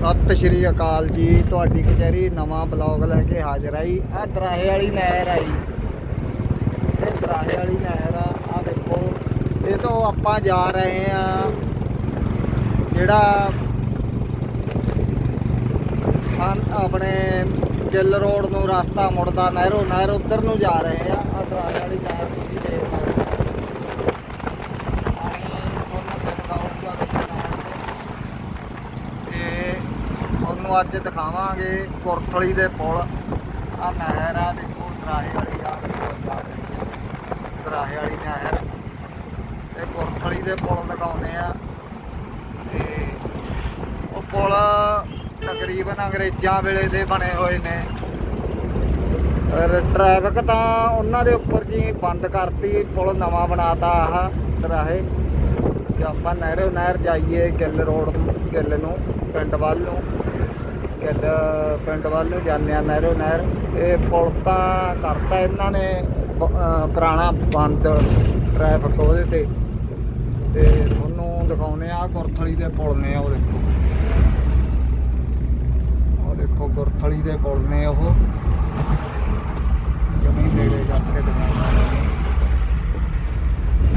ਸਤਿ ਸ਼੍ਰੀ ਅਕਾਲ ਜੀ। ਤੁਹਾਡੀ ਕਚਹਿਰੀ ਨਵਾਂ ਬਲੌਗ ਲੈ ਕੇ ਹਾਜ਼ਰ ਆਈ ਆ ਦਰਾਹੇ ਵਾਲੀ ਨਹਿਰ ਆਈ ਇਹ ਦਰਾਹੇ ਵਾਲੀ ਨਹਿਰ ਆ। ਆ ਦੇਖੋ, ਇਹ ਤੋਂ ਆਪਾਂ ਜਾ ਰਹੇ ਆ ਜਿਹੜਾ ਸਨ ਆਪਣੇ ਗਿੱਲ ਰੋਡ ਨੂੰ ਰਸਤਾ ਮੁੜਦਾ ਨਹਿਰੋਂ ਨਹਿਰ ਉਧਰ ਨੂੰ ਜਾ ਰਹੇ ਆ। ਆ ਦਰਾਹੇ ਵਾਲੀ ਨਹਿਰ ਤੁਸੀਂ ਦੇਖ ਸਕਦੇ ਹੋ ਪਾਣੀ ਤੁਹਾਨੂੰ ਦਿਖਦਾ ਹੋਊਗਾ ਵਿੱਚ ਨਹਿਰ ਦੇ ਤੇ ਤੁਹਾਨੂੰ ਅੱਜ ਦਿਖਾਵਾਂਗੇ ਕੁਰਥਲੀ ਦੇ ਪੁਲ। ਆ ਨਹਿਰ ਆ, ਦੇਖੋ, ਦਰਾਹੇ ਵਾਲੀ ਆ। ਦਰਾਹੇ ਵਾਲੀ ਨਹਿਰ। ਤੇ ਕੁਰਥਲੀ ਦੇ ਪੁਲ ਦਿਖਾਉਂਦੇ ਆ। ਤੇ ਉਹ ਪੁਲ ਤਕਰੀਬਨ ਅੰਗਰੇਜ਼ਾਂ ਵੇਲੇ ਦੇ ਬਣੇ ਹੋਏ ਨੇ। ਔਰ ਟ੍ਰੈਫਿਕ ਤਾਂ ਉਹਨਾਂ ਦੇ ਉੱਪਰ ਜੀ ਬੰਦ ਕਰਤੀ, ਪੁਲ ਨਵਾਂ ਬਣਾਤਾ ਆਹ ਦਰਾਹੇ। ਆਪਾਂ ਨਹਿਰੋ ਨਹਿਰ ਜਾਈਏ ਗਿੱਲ ਰੋਡ ਗਿੱਲ ਨੂੰ, ਪਿੰਡ ਵੱਲ ਨੂੰ। ਗਿੱਲ ਪਿੰਡ ਵੱਲ ਨੂੰ ਜਾਂਦੇ ਆ ਨਹਿਰੋ ਨਹਿਰ। ਇਹ ਪੁਲ ਤਾਂ ਕਰਤਾ ਇਹਨਾਂ ਨੇ ਪੁਰਾਣਾ ਬੰਦ ਟ੍ਰੈਫਿਕ ਉਹਦੇ ਤੇ। ਤੇ ਤੁਹਾਨੂੰ ਦਿਖਾਉਨੇ ਆ ਗੁਰਥਲੀ ਦੇ ਪੁਲ ਨੇ ਉਹ ਦੇਖੋ। ਉਹ ਦੇਖੋ, ਗੁਰਥਲੀ ਦੇ ਪੁਲ ਨੇ ਉਹ। ਜਮੀ ਨੇੜੇ ਜਾ ਕੇ ਦਿਖਾਉਂਦਾ।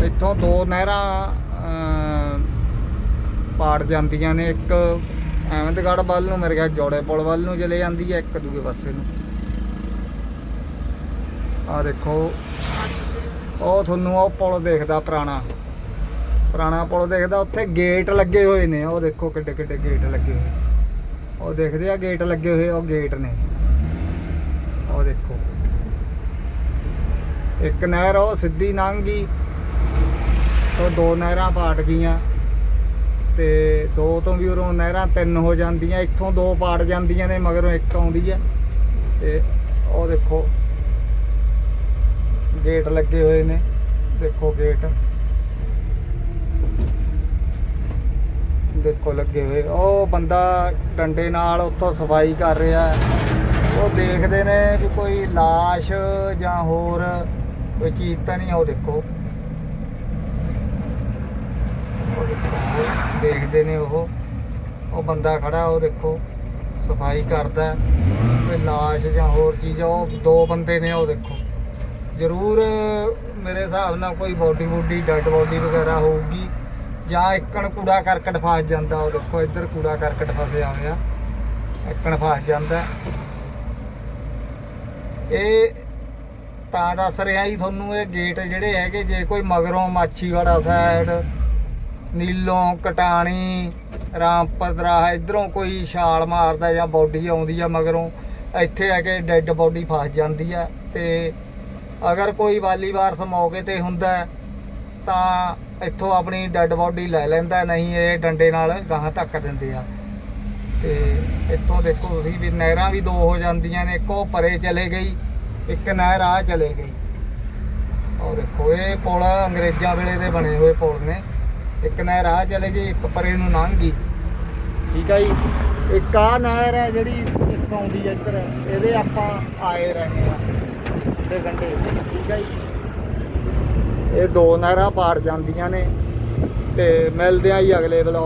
ਇੱਥੋਂ ਦੋ ਨਹਿਰਾਂ ਪਾੜ ਜਾਂਦੀਆਂ ਨੇ, ਇੱਕ ਅਹਿਮਦਗੜ੍ਹ ਵੱਲ ਨੂੰ ਮੇਰੇ ਖਿਆਲ ਜੋੜੇ ਪੁਲ ਵੱਲ ਨੂੰ ਚਲੇ ਜਾਂਦੀ ਹੈ ਇੱਕ ਦੂਜੇ ਪਾਸੇ ਨੂੰ। ਆ ਦੇਖੋ। ਉਹ ਤੁਹਾਨੂੰ ਉਹ ਪੁਲ ਦੇਖਦਾ ਪੁਰਾਣਾ। ਪੁਰਾਣਾ ਪੁਲ ਦੇਖਦਾ, ਉੱਥੇ ਗੇਟ ਲੱਗੇ ਹੋਏ ਨੇ। ਉਹ ਦੇਖੋ ਕਿੱਡੇ ਕਿੱਡੇ ਗੇਟ ਲੱਗੇ ਹੋਏ। ਉਹ ਦੇਖਦੇ ਆ ਗੇਟ ਲੱਗੇ ਹੋਏ, ਉਹ ਗੇਟ ਨੇ। ਉਹ ਦੇਖੋ। ਇੱਕ ਨਹਿਰ, ਉਹ ਸਿੱਧੀ ਲੰਘ ਗਈ। ਉਹ ਦੋ ਨਹਿਰਾਂ ਪਾਟ ਗਈਆਂ। ਤੇ ਦੋ ਤੋਂ ਵੀ ਉਰੋਂ ਨਹਿਰਾਂ ਤਿੰਨ ਹੋ ਜਾਂਦੀਆਂ, ਇੱਥੋਂ ਦੋ ਪਾੜ ਜਾਂਦੀਆਂ ਨੇ, ਮਗਰੋਂ ਇੱਕ ਆਉਂਦੀ ਹੈ। ਤੇ ਉਹ ਦੇਖੋ, ਗੇਟ ਲੱਗੇ ਹੋਏ ਨੇ, ਦੇਖੋ ਗੇਟ। ਦੇਖੋ ਲੱਗੇ ਹੋਏ, ਉਹ ਬੰਦਾ ਡੰਡੇ ਨਾਲ ਉੱਥੋਂ ਸਫ਼ਾਈ ਕਰ ਰਿਹਾ ਉਹ ਦੇਖਦੇ ਨੇ ਵੀ ਕੋਈ ਲਾਸ਼ ਜਾਂ ਹੋਰ ਕੋਈ ਚੀਜ਼ ਤਾਂ ਨਹੀਂ, ਉਹ ਦੇਖੋ ਉਹ ਦੇਖੋ, ਉਹ ਦੇਖਦੇ ਨੇ ਉਹ। ਉਹ ਬੰਦਾ ਖੜਾ, ਉਹ ਦੇਖੋ, ਸਫ਼ਾਈ ਕਰਦਾ ਕੋਈ ਲਾਸ਼ ਜਾਂ ਹੋਰ ਚੀਜ਼, ਉਹ ਦੋ ਬੰਦੇ ਨੇ, ਉਹ ਦੇਖੋ। ਜ਼ਰੂਰ ਮੇਰੇ ਹਿਸਾਬ ਨਾਲ ਕੋਈ ਬੋਡੀ ਬੋਡੀ ਡੈਡ ਬੋਡੀ ਵਗੈਰਾ ਹੋਊਗੀ, ਜਾਂ ਇੱਕਣ ਕੂੜਾ ਕਰਕਟ ਫਸ ਜਾਂਦਾ, ਉਹ ਦੇਖੋ, ਇੱਧਰ ਕੂੜਾ ਕਰਕਟ ਫਸਿਆ ਹੋਇਆ। ਇੱਕਣ ਫਸ ਜਾਂਦਾ। ਇਹ ਤਾਂ ਦੱਸ ਰਿਹਾ ਜੀ ਤੁਹਾਨੂੰ, ਇਹ ਗੇਟ ਜਿਹੜੇ ਹੈਗੇ, ਜੇ ਕੋਈ ਮਗਰੋਂ ਮਾਛੀਵਾੜਾ ਸਾਈਡ ਨੀਲੋਂ ਕਟਾਣੀ, ਰਾਮਪਦਰਾ, ਇਧਰੋਂ ਕੋਈ ਛਾਲ ਮਾਰਦਾ ਜਾਂ ਬੋਡੀ ਆਉਂਦੀ ਆ ਮਗਰੋਂ, ਇੱਥੇ ਆ ਕੇ ਡੈੱਡ ਬੋਡੀ ਫਸ ਜਾਂਦੀ ਆ ਤੇ ਅਗਰ ਕੋਈ ਵਾਲੀ ਵਾਰਸ ਮੌਕੇ ਤੇ ਹੁੰਦਾ ਤਾਂ ਇੱਥੋਂ ਆਪਣੀ ਡੈੱਡ ਬੋਡੀ ਲੈ ਲੈਂਦਾ, ਨਹੀਂ ਇਹ ਡੰਡੇ ਨਾਲ ਗਾਹਾਂ ਧੱਕ ਦਿੰਦੇ ਆ। ਤੇ ਇੱਥੋਂ ਦੇਖੋ ਤੁਸੀਂ ਵੀ ਨਹਿਰਾਂ ਵੀ ਦੋ ਹੋ ਜਾਂਦੀਆਂ ਨੇ, ਇੱਕੋ ਪਰੇ ਚਲੇ ਗਈ, ਇੱਕ ਨਹਿਰ ਆ ਚਲੇ ਗਈ। ਉਹ ਦੇਖੋ, ਇਹ ਪੁਲ ਅੰਗਰੇਜ਼ਾਂ ਵੇਲੇ ਦੇ ਬਣੇ ਹੋਏ ਪੁਲ ਨੇ। ਇੱਕ ਨਹਿਰ ਆ ਚਲੇ ਗਈ ਇੱਕ ਪਰੇ ਨੂੰ ਲੰਘ ਗਈ। ਠੀਕ ਆ ਜੀ। ਇੱਕ ਆ ਨਹਿਰ ਹੈ ਜਿਹੜੀ ਇੱਕ ਆਉਂਦੀ ਹੈ ਇੱਧਰ ਇਹਦੇ ਆਪਾਂ ਆਏ ਰਹੇ ਆ ਤੇ ਗੰਡੇ ਠੀਕ ਆ ਜੀ। ਇਹ ਦੋ ਨਹਿਰਾਂ ਪਾੜ ਜਾਂਦੀਆਂ ਨੇ ਤੇ ਮਿਲਦੇ ਆ ਜੀ ਅਗਲੇ ਵਲੌਗ